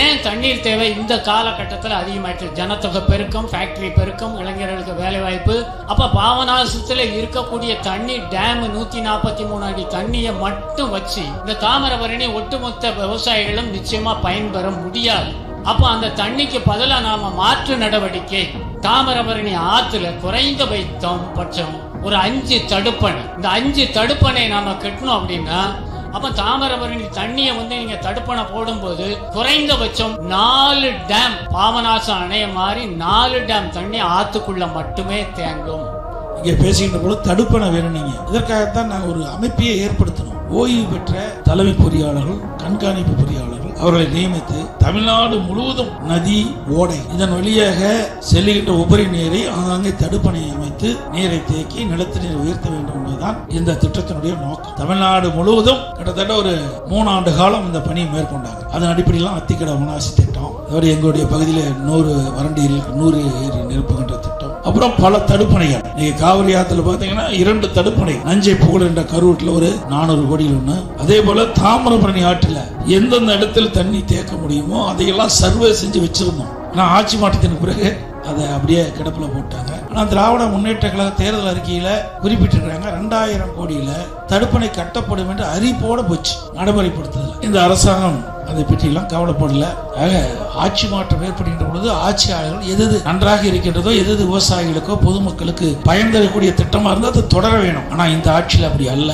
ஏன் தண்ணீர் தேவை? இந்த காலகட்டத்தில் அதிகமாயிட்டு ஜனத்தொகை பெருக்கம் ஃபேக்டரி பெருக்கம் இளைஞர்களுக்கு வேலைவாய்ப்பு. அப்போ பாவநாசத்தில் இருக்கக்கூடிய தண்ணி டேம் நூற்றி நாற்பத்தி மூணு அடி தண்ணியை மட்டும் வச்சு இந்த தாமிரபரணி ஒட்டுமொத்த விவசாயிகளும் நிச்சயமாக பயன்பெற முடியாது. அப்போ அந்த தண்ணிக்கு பதிலாக நாம் மாற்று நடவடிக்கை. தாமிரபரணி ஆற்றுல குறைந்தபட்சம் பட்சம் ஒரு அஞ்சு தடுப்பணை. இந்த அஞ்சு தடுப்பணை நாம கட்டணும் அப்படின்னா அப்ப தாமிரபரணி தண்ணியை வந்து நீங்க தடுப்பணை போடும்போது குறைந்தபட்சம் நாலு டேம் பாபநாசம் அணைய மாதிரி நாலு டேம் தண்ணி ஆத்துக்குள்ள மட்டுமே தேங்கும். இங்கே பேசிக்கிட்ட போது தடுப்பணை வேணும் நீங்க. இதற்காகத்தான் நாங்கள் ஒரு அமைப்பையே ஏற்படுத்தணும். ஓய்வு பெற்ற தலைமை பொறியாளர்கள் கண்காணிப்பு பொறியாளர்கள் அவர்களை நியமித்து தமிழ்நாடு முழுவதும் நதி ஓடை இதன் வழியாக செல்லுகின்ற உபரி நீரை ஆங்காங்கே தடுப்பணை அமைத்து நீரை தேக்கி நிலத்து நீர் உயர்த்த வேண்டும் என்பதுதான் இந்த திட்டத்தினுடைய நோக்கம். தமிழ்நாடு முழுவதும் கிட்டத்தட்ட ஒரு மூணாண்டு காலம் இந்த பணியை மேற்கொண்டாங்க. அதன் அடிப்படையில் அத்திக்கட மனாசி திட்டம். அவர் எங்களுடைய பகுதியில் நூறு வறண்டியில் நூறு ஏரி நிரப்புகின்ற திட்டம். அப்புறம் பல தடுப்பணைகள். நீங்க காவிரி ஆத்துல பாத்தீங்கன்னா இரண்டு தடுப்பணை. நஞ்சை புகழ் என்ற கருவூட்டில் ஒரு நானூறு கோடியில் ஒண்ணு. அதே போல தாமிரபரணி ஆற்றுல எந்தெந்த இடத்துல தண்ணி தேக்க முடியுமோ அதையெல்லாம் சர்வே செஞ்சு வச்சிருந்தோம். ஆனா ஆட்சி மாற்றத்தின் பிறகு அதை அப்படியே கிடப்புல போட்டாங்க. ஆனா திராவிட முன்னேற்ற கழக தேர்தல் அறிக்கையில குறிப்பிட்டிருக்காங்க ரெண்டாயிரம் கோடியில தடுப்பணை கட்டப்படும் என்று அறிவிப்போட போச்சு. நடைமுறைப்படுத்துதல். இந்த அரசாங்கம் அதை பற்றியெல்லாம் கவலைப்படல. ஆக ஆட்சி மாற்றம் ஏற்படுகின்ற பொழுது ஆட்சியாளர்கள் எது எது நன்றாக இருக்கின்றதோ எது எது விவசாயிகளுக்கோ பொதுமக்களுக்கு பயன் தரக்கூடிய திட்டமாக இருந்தால் அது தொடர வேணும். ஆனால் இந்த ஆட்சியில் அப்படி அல்ல.